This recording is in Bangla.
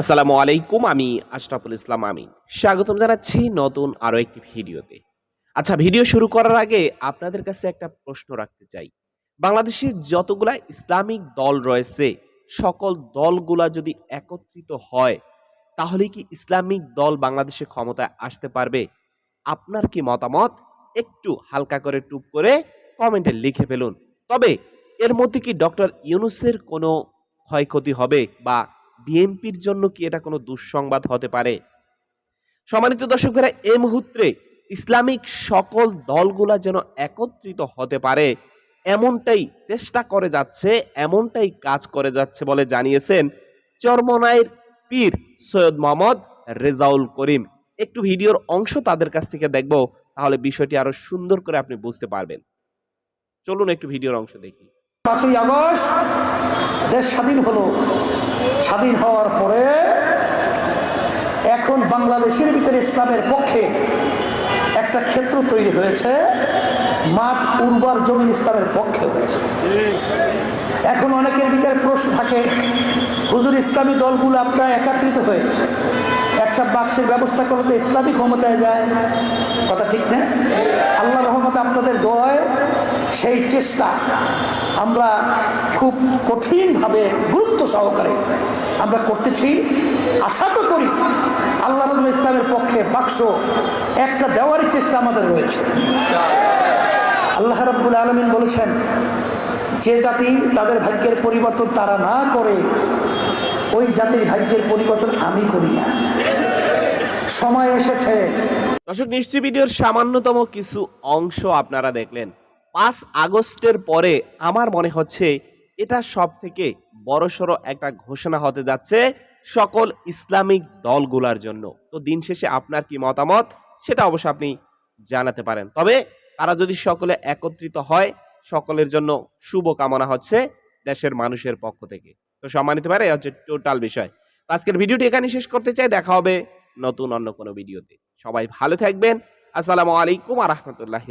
আসসালামু আলাইকুম, আমি আশরাফুল ইসলাম আমিন। স্বাগতম জানাচ্ছি নতুন আরও একটি ভিডিওতে। আচ্ছা ভিডিও শুরু করার আগে আপনাদের কাছে একটা প্রশ্ন রাখতে চাই। বাংলাদেশে যতগুলা ইসলামিক দল রয়েছে, সকল দলগুলা যদি একত্রিত হয়, তাহলে কি ইসলামিক দল বাংলাদেশে ক্ষমতায় আসতে পারবে? আপনার কি মতামত? একটু হালকা করে টুপ করে কমেন্টে লিখে ফেলুন। তবে এর মধ্যে কি ডক্টর ইউনুসের কোনো ক্ষয়ক্ষতি হবে বা বিএনপির জন্য কি এটা কোনো দুঃসংবাদ হতে পারে? সম্মানিত দর্শক ভাইরা এই মুহূর্তে ইসলামিক সকল দলগুলা যেন একত্রিত হতে পারে, এমনটাই চেষ্টা করে যাচ্ছে, এমনটাই কাজ করে যাচ্ছে বলে জানিয়েছেন চরমনাইয়ের পীর সৈয়দ মোহাম্মদ রেজাউল করিম। একটু ভিডিওর অংশ তাদের কাছ থেকে দেখব, তাহলে বিষয়টি আরও সুন্দর করে আপনি বুঝতে পারবেন। চলুন একটু ভিডিওর অংশ দেখি। পাঁচই আগস্ট, দেশ স্বাধীন হলো। স্বাধীন হওয়ার পরে এখন বাংলাদেশের ভিতরে ইসলামের পক্ষে একটা ক্ষেত্র তৈরি হয়েছে, মাঠ উর্বর জমিন ইসলামের পক্ষে হয়েছে। এখন অনেকের ভিতরে প্রশ্ন থাকে, হুজুর, ইসলামী দলগুলো আপনারা একত্রিত হয়ে একটা বাক্সের ব্যবস্থা করলে তো ইসলামী ক্ষমতায় যায়। কথা ঠিক না? আল্লাহ রহমত আপনাদের দোয়ায় সেই চেষ্টা আমরা খুব কঠিনভাবে গুরুত্ব সহকারে আমরা করতেছি। আশা তো করি আল্লাহ রহমান ইসলামের পক্ষে বাক্স একটা দেওয়ারই চেষ্টা আমাদের রয়েছে। আল্লাহ রাব্বুল আলমিন বলেছেন, যে জাতি তাদের ভাগ্যের পরিবর্তন তারা না করে, ওই জাতির ভাগ্যের পরিবর্তন আমি করি না। সময় এসেছে। দর্শক, নিশ্চয়ই ভিডিওর সামান্যতম কিছু অংশ আপনারা দেখলেন। পাঁচ আগস্টের পরে আমার মনে হচ্ছে এটা সব থেকে বড়সড় একটা ঘোষণা হতে যাচ্ছে সকল ইসলামিক দলগুলার জন্য। তো দিন শেষে আপনার কি মতামত? সেটা অবশ্য আপনি জানাতে পারেন। তবে তারা যদি সকলে একত্রিত হয়, সকলের জন্য শুভ কামনা হচ্ছে দেশের মানুষের পক্ষ থেকে। তো সম্মানিত পারে হচ্ছে টোটাল বিষয়। তো আজকের ভিডিওটি এখানে শেষ করতে চাই। দেখা হবে নতুন অন্য কোনো ভিডিওতে। সবাই ভালো থাকবেন। আসসালামু আলাইকুম আ রহমতুল্লাহ